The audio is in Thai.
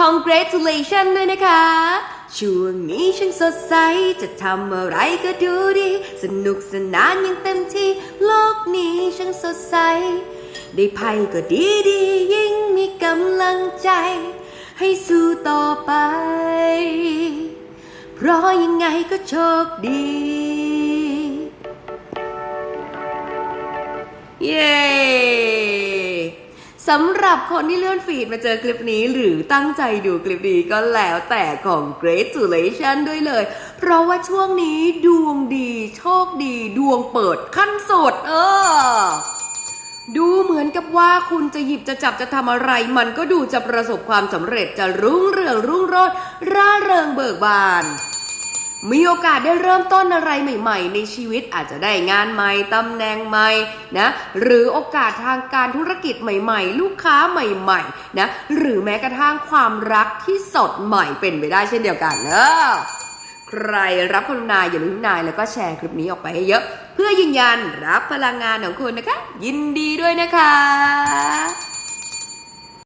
Congratulation ด้วยนะคะ ช่วงนี้ฉันสดใส จะทำอะไรก็ดูดี สนุกสนานอย่างเต็มที่ โลกนี้ฉันสดใส ได้ไพ่ก็ดีดียิ่งมีกำลังใจ ให้สู้ต่อไป เพราะยังไงก็โชคดี เย้ สำหรับคนที่เลื่อนฟีดมาเจอคลิปนี้ หรือตั้งใจดูคลิปนี้ก็แล้วแต่ของ Gratulation ด้วยเลย เพราะว่าช่วงนี้ดวงดี โชคดี ดวงเปิดขั้นสุดเออดูเหมือนกับว่าคุณจะหยิบจะจับจะทำอะไร มันก็ดูจะประสบความสำเร็จจะรุ่งเรืองรุ่งโรจน์ร่าเริงเบิกบาน มีโอกาสได้เริ่มต้นอะไรใหม่ ๆ ในชีวิตอาจจะได้งานใหม่ตำแหน่งใหม่นะหรือโอกาสทางการธุรกิจใหม่ ๆ ลูกค้าใหม่ๆนะหรือแม้กระทั่งความรักที่สดใหม่เป็นไปได้เช่นเดียวกันเนอะใครรับพลังนายอย่าลืมนายแล้วก็แชร์คลิปนี้ออกไปให้เยอะ เพื่อยืนยันรับพลังงานของคุณนะคะ ยินดีด้วยนะคะ